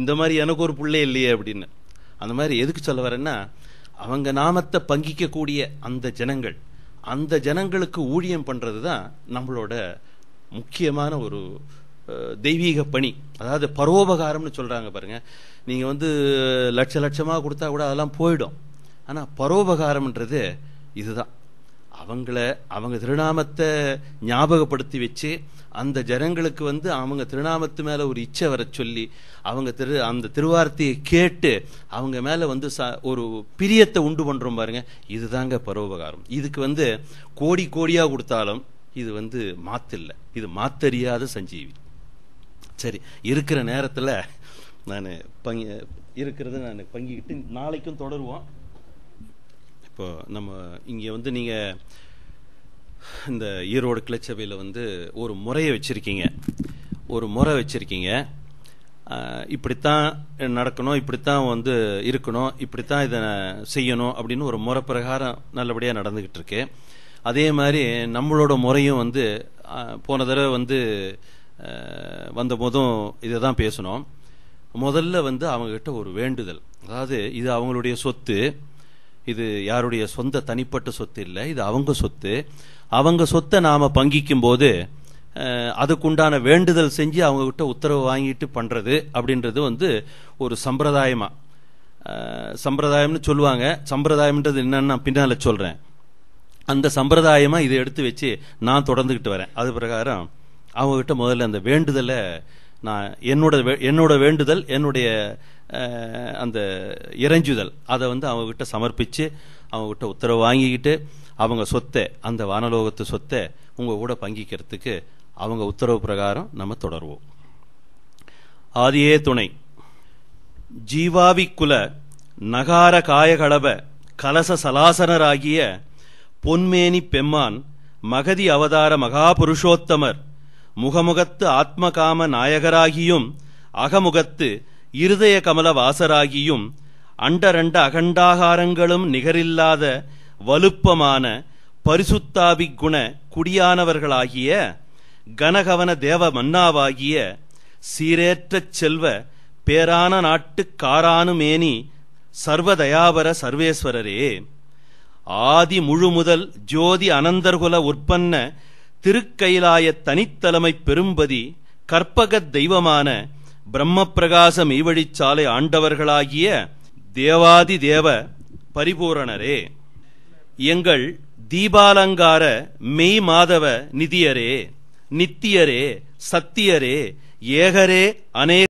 இந்த மாதிரி எனக்கு ஒரு பிள்ளை இல்லையே அப்படின்னு. அந்த மாதிரி எதுக்கு சொல்ல வரேன்னா அவங்க நாமத்தை பங்கிக்கக்கூடிய அந்த ஜனங்கள் அந்த ஜனங்களுக்கு ஊழியம் பண்ணுறது தான் நம்மளோட முக்கியமான ஒரு தெய்வீக பணி. அதாவது பரோபகாரம்னு சொல்கிறாங்க பாருங்கள் நீங்கள் வந்து லட்ச லட்சமாக கொடுத்தா கூட அதெல்லாம் போயிடும். ஆனால் பரோபகாரம்ன்றது இதுதான். அவங்கள அவங்க திருநாமத்தை ஞாபகப்படுத்தி வச்சு அந்த ஜனங்களுக்கு வந்து அவங்க திருநாமத்து மேலே ஒரு இச்சை வர சொல்லி அவங்க திரு அந்த திருவார்த்தையை கேட்டு அவங்க மேலே வந்து ச- ஒரு பிரியத்தை உண்டு பண்ணுறோம் பாருங்க. இதுதாங்க பரோபகாரம். இதுக்கு வந்து கோடி கோடியாக கொடுத்தாலும் இது வந்து மாத்தில்லை. இது மாத்தறியாத சஞ்சீவி. சரி இருக்கிற நேரத்தில் நான் பங்கி இருக்கிறத நான் பங்கிக்கிட்டு நாளைக்கும் தொடருவோம். இப்போ நம்ம இங்கே வந்து நீங்கள் இந்த ஈரோடு கிளச்சபையில் வந்து ஒரு முறையை வச்சுருக்கீங்க. ஒரு முறை வச்சுருக்கீங்க. இப்படித்தான் நடக்கணும் இப்படித்தான் வந்து இருக்கணும் இப்படித்தான் இதை செய்யணும் அப்படின்னு ஒரு முறை பிரகாரம் நல்லபடியாக நடந்துக்கிட்டு இருக்கு. அதே மாதிரி நம்மளோட முறையும் வந்து போன தடவை வந்து வந்தபோதும் இதை தான் பேசணும் முதல்ல வந்து அவங்கக்கிட்ட ஒரு வேண்டுதல். அதாவது இது அவங்களுடைய சொத்து. இது யாருடைய சொந்த தனிப்பட்ட சொத்து இல்லை இது அவங்க சொத்து. அவங்க சொத்தை நாம் பங்கிக்கும் போது அதுக்குண்டான வேண்டுதல் செஞ்சு அவங்கக்கிட்ட உத்தரவு வாங்கிட்டு பண்ணுறது அப்படின்றது வந்து ஒரு சம்பிரதாயமாக சம்பிரதாயம்னு சொல்லுவாங்க. சம்பிரதாயம்ன்றது என்னன்னு நான் பின்னால் சொல்கிறேன் அந்த சம்பிரதாயமாக இதை எடுத்து வச்சு நான் தொடர்ந்துக்கிட்டு வரேன். அது பிரகாரம் அவங்கக்கிட்ட முதல்ல அந்த வேண்டுதலை நான் என்னோட வே- என்னோட வேண்டுதல் என்னுடைய அந்த இறைஞ்சுதல். அதை வந்து அவங்ககிட்ட சமர்ப்பித்து அவங்ககிட்ட உத்தரவு வாங்கிக்கிட்டு அவங்க சொத்தை அந்த வானலோகத்து சொத்தை உங்கள் கூட பங்கிக்கிறதுக்கு அவங்க உத்தரவு பிரகாரம் நம்ம தொடருவோம். ஆதியே துணை. ஜீவாவிக்குல நகார காயகளப கலச சலாசனராகிய பொன்மேனி பெம்மான் மகதி அவதார மகாபுருஷோத்தமர் முகமுகத்து ஆத்மகாம நாயகராகியும் அகமுகத்து இருதய கமல வாசராகியும் அண்டரண்ட அகண்டாகாரங்களும் நிகரில்லாத வலுப்பமான பரிசுத்தாபி குண குடியானவர்களாகிய கனகவன தேவ மன்னாவாகிய சீரேற்றச் செல்வ பேரான நாட்டு காரானுமேனி சர்வதயாபர சர்வேஸ்வரரே. ஆதி முழு முதல் ஜோதி அனந்தர்குல உற்பன்ன திருக்கைலாய தனித்தலைமை பெரும்பதி கற்பகத் தெய்வமான பிரம்மப்பிரகாச மெய்வழிச்சாலை ஆண்டவர்களாகிய தேவாதி தேவ பரிபூரணரே. எங்கள் தீபாலங்கார மெய் மாதவ நிதியரே நித்தியரே சத்தியரே ஏகரே அநேக